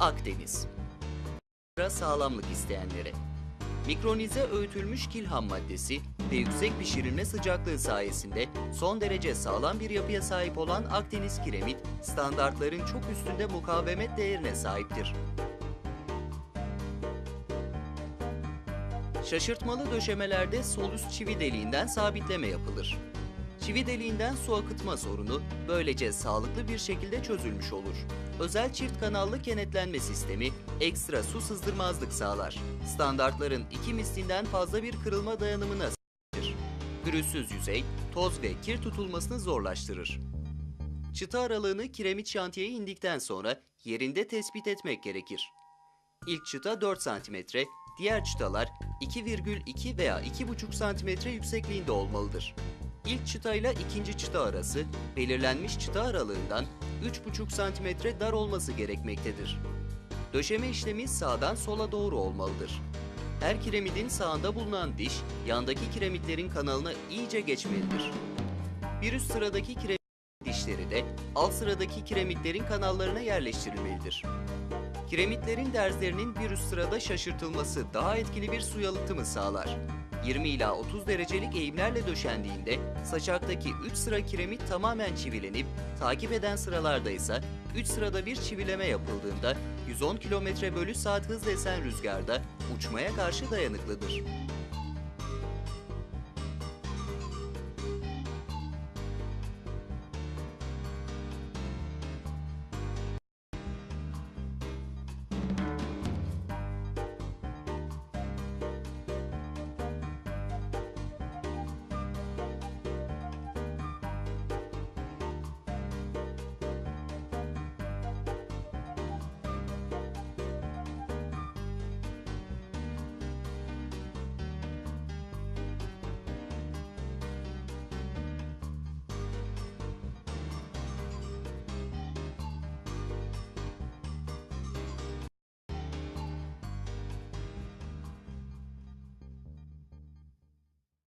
Akdeniz. Sıra sağlamlık isteyenlere. Mikronize öğütülmüş kil ham maddesi ve yüksek pişirilme sıcaklığı sayesinde son derece sağlam bir yapıya sahip olan Akdeniz kiremit, standartların çok üstünde mukavemet değerine sahiptir. Şaşırtmalı döşemelerde sol üst çivi deliğinden sabitleme yapılır. Çivi deliğinden su akıtma sorunu böylece sağlıklı bir şekilde çözülmüş olur. Özel çift kanallı kenetlenme sistemi ekstra su sızdırmazlık sağlar. Standartların iki mislinden fazla bir kırılma dayanımına sahiptir. Pürüzsüz yüzey, toz ve kir tutulmasını zorlaştırır. Çıta aralığını kiremit şantiyeye indikten sonra yerinde tespit etmek gerekir. İlk çıta 4 cm, diğer çıtalar 2,2 veya 2,5 cm yüksekliğinde olmalıdır. İlk çıta ile ikinci çıta arası belirlenmiş çıta aralığından 3,5 cm dar olması gerekmektedir. Döşeme işlemi sağdan sola doğru olmalıdır. Her kiremidin sağında bulunan diş, yandaki kiremitlerin kanalına iyice geçmelidir. Bir üst sıradaki kiremit dişleri de alt sıradaki kiremitlerin kanallarına yerleştirilmelidir. Kiremitlerin derzlerinin bir üst sırada şaşırtılması daha etkili bir su yalıtımı sağlar. 20 ila 30 derecelik eğimlerle döşendiğinde saçaktaki 3 sıra kiremit tamamen çivilenip takip eden sıralarda ise 3 sırada bir çivileme yapıldığında 110 km bölü saat hızla esen rüzgarda uçmaya karşı dayanıklıdır.